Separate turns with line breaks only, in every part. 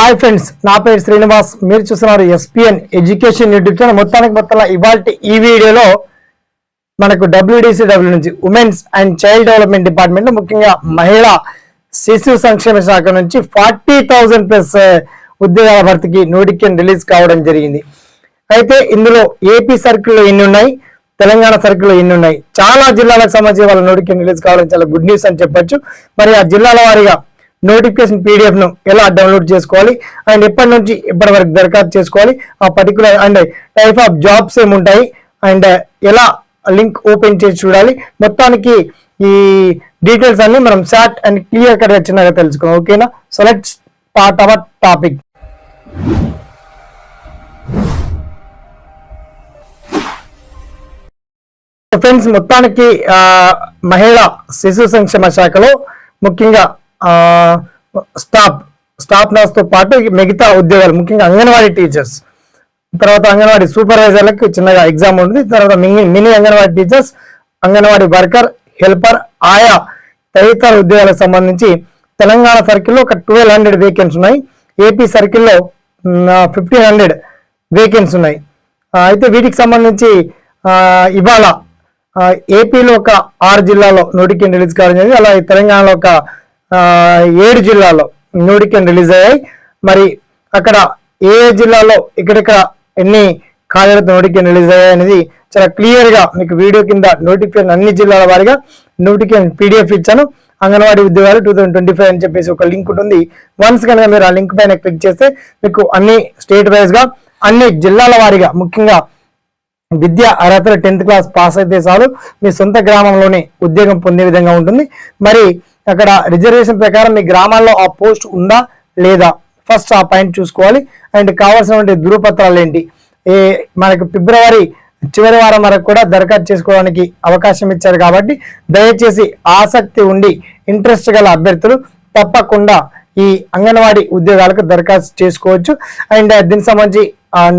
Hi friends నా పేరు శ్రీనివాస్. మీరు చూస్తున్నారు ఎస్పిఎన్ ఎడ్యుకేషన్ యూట్యూబ్ ఛానల్ మొత్తానికి మొత్తం ఇవాళ ఈ వీడియోలో మనకు డబ్ల్యూడిసిడబ్ల్యూ నుంచి women's and child development department ముఖ్యంగా మహిళా శిశు సంక్షేమ శాఖ నుంచి ఫార్టీ థౌజండ్ ప్లస్ ఉద్యోగాల భర్తీకి నోటిఫికేషన్ రిలీజ్ కావడం జరిగింది. అయితే ఇందులో ఏపీ సర్కిల్లో ఎన్ని ఉన్నాయి తెలంగాణ సర్కిల్లో ఎన్ని ఉన్నాయి చాలా జిల్లాలకు సంబంధించి వాళ్ళ నోటిఫికేషన్ రిలీజ్ కావడం చాలా గుడ్ న్యూస్ అని చెప్పొచ్చు. మరి ఆ జిల్లాల వారీగా నోటిఫికేషన్ పీడిఎఫ్ను ఎలా డౌన్లోడ్ చేసుకోవాలి? అండ్ ఎప్పటి నుంచి ఎప్పటి వరకు దరఖాస్తు చేసుకోవాలి? ఆ particular and type of jobs ఏముంటాయి అండ్ ఎలా లింక్ ఓపెన్ చేసి చూడాలి? మొత్తానికి ఈ డీటెయిల్స్ అన్ని మనం షార్ట్ అండ్ క్లియర్ కట్గా చిన్నగా తెలుసుకుందాం. ఓకేనా? So let's start our topic friends మొత్తానికి మహిళా శిశు సంక్షేమ శాఖలో ముఖ్యంగా స్టాఫ్ స్టాఫ్ నర్స్తో పాటు మిగతా ఉద్యోగాలు ముఖ్యంగా అంగన్వాడీ టీచర్స్. తర్వాత అంగన్వాడీ సూపర్వైజర్లకు చిన్నగా ఎగ్జామ్ ఉంటుంది. తర్వాత mini mini Anganwadi teachers Anganwadi worker helper ఆయా తదితర ఉద్యోగాలకు సంబంధించి తెలంగాణ సర్కిల్లో ఒక ట్వెల్వ్ హండ్రెడ్ వేకెన్సీ ఉన్నాయి. ఏపీ సర్కిల్లో ఫిఫ్టీన్ హండ్రెడ్ వేకెన్సీ ఉన్నాయి. అయితే వీటికి సంబంధించి ఇవాళ ఏపీలో ఒక ఆరు జిల్లాలో నోటిఫికేషన్ రిలీజ్ కావడం జరిగింది. అలాగే తెలంగాణలో ఒక ఏడు జిల్లాలో నోటిఫికేషన్ రిలీజ్ అయ్యాయి. మరి అక్కడ ఏ జిల్లాలో ఇక్కడిక్కడ ఎన్ని ఖాళీలతో నోటిఫికేషన్ రిలీజ్ అయ్యాయి అనేది చాలా క్లియర్గా మీకు వీడియో కింద నోటిఫికేషన్ అన్ని జిల్లాల వారిగా నోటిఫికేషన్ పీడిఎఫ్ ఇచ్చాను. అంగన్వాడీ ఉద్యోగాలు టూ థౌసండ్ ట్వంటీ ఫైవ్ అని చెప్పేసి ఒక లింక్ ఉంటుంది. వన్స్ కనుక మీరు ఆ లింక్ పైన క్లిక్ చేస్తే మీకు అన్ని స్టేట్ వైజ్గా అన్ని జిల్లాల వారిగా ముఖ్యంగా విద్య అర్హతలు టెన్త్ క్లాస్ పాస్ అయితే చాలు. మీ సొంత గ్రామంలోనే ఉద్యోగం పొందే విధంగా ఉంటుంది. మరి అక్కడ రిజర్వేషన్ ప్రకారం మీ గ్రామాల్లో ఆ పోస్ట్ ఉందా లేదా? ఫస్ట్ ఆ పాయింట్ చూసుకోవాలి. అండ్ కావాల్సినటువంటి ధృవపత్రాలు ఏంటి? ఏ మనకు ఫిబ్రవరి చివరి వారం వరకు కూడా దరఖాస్తు చేసుకోవడానికి అవకాశం ఇచ్చారు కాబట్టి దయచేసి ఆసక్తి ఉండి ఇంట్రెస్ట్ గల అభ్యర్థులు తప్పకుండా ఈ అంగన్వాడీ ఉద్యోగాలకు దరఖాస్తు చేసుకోవచ్చు. అండ్ దీనికి సంబంధించి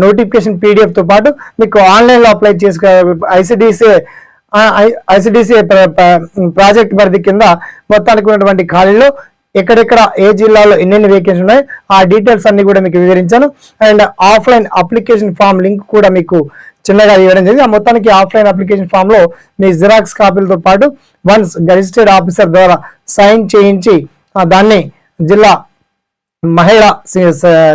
నోటిఫికేషన్ పీడిఎఫ్తో పాటు మీకు ఆన్లైన్లో అప్లై చేసుకో ఐసిడిసి ఐసిడిసి ప్రాజెక్ట్ పరిధి కింద మొత్తానికి ఉన్నటువంటి ఖాళీలు ఎక్కడెక్కడ ఏ జిల్లాలో ఎన్నెన్ని వేకెన్సీ ఉన్నాయి ఆ డీటెయిల్స్ అన్ని కూడా మీకు వివరించాను. And offline application form link కూడా మీకు చిన్నగా ఇవ్వడం జరిగింది. ఆ మొత్తానికి ఆఫ్లైన్ అప్లికేషన్ ఫామ్లో మీ జిరాక్స్ కాపీలతో పాటు వన్స్ గజిస్టర్డ్ ఆఫీసర్ ద్వారా సైన్ చేయించి దాన్ని జిల్లా మహిళా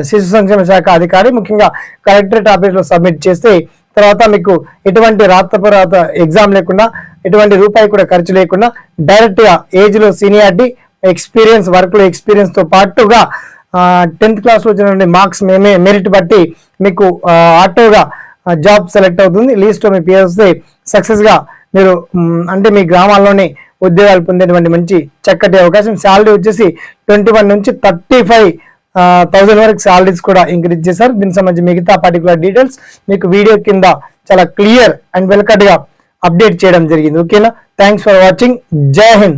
శిశు సంక్షేమ శాఖ అధికారి ముఖ్యంగా కలెక్టరేట్ ఆఫీస్లో సబ్మిట్ చేస్తే తర్వాత మీకు ఎటువంటి రాతపరాత ఎగ్జామ్ లేకుండా ఎటువంటి రూపాయి కూడా ఖర్చు లేకుండా డైరెక్ట్గా ఏజ్లో సీనియారిటీ ఎక్స్పీరియన్స్ వర్క్లో ఎక్స్పీరియన్స్తో పాటుగా టెన్త్ క్లాస్లో వచ్చినటువంటి మార్క్స్ మేమే మెరిట్ బట్టి మీకు ఆటోగా జాబ్ సెలెక్ట్ అవుతుంది. లీస్ట్ మీ పేరు వస్తే సక్సెస్గా మీరు అంటే మీ గ్రామాల్లోనే ఉద్యోగాలు పొందేటువంటి మంచి చక్కటి అవకాశం. శాలరీ వచ్చేసి ట్వంటీ వన్ నుంచి థర్టీ ఫైవ్ థౌసండ్ వరకు సాలరీస్ కూడా ఇంక్రీజ్ చేశారు. దీనికి సంబంధించి మిగతా పర్టికులర్ డీటెయిల్స్ మీకు వీడియో కింద చాలా క్లియర్ అండ్ వెల్కట్గా అప్డేట్ చేయడం జరిగింది. ఓకేనా థ్యాంక్స్ ఫర్ వాచింగ్ జై హింద్